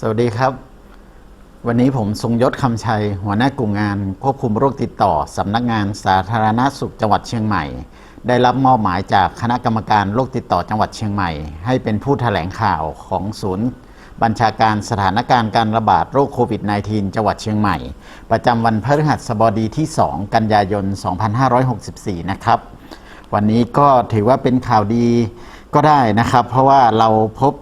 สวัสดีครับ วันนี้ผมทรงยศคำชัย หัวหน้ากลุ่มงานควบคุมโรคติดต่อสำนักงานสาธารณสุขจังหวัดเชียงใหม่ ได้รับมอบหมายจากคณะกรรมการโรคติดต่อจังหวัดเชียงใหม่ ให้เป็นผู้แถลงข่าวของศูนย์ บัญชาการสถานการณ์การระบาดโรคโควิด -19 จังหวัดเชียงใหม่ ประจำวันพฤหัสบดีที่ 2 กันยายน 2564 นะครับ วันนี้ก็ถือว่าเป็นข่าวดีก็ได้นะครับ เพราะว่าเราพบ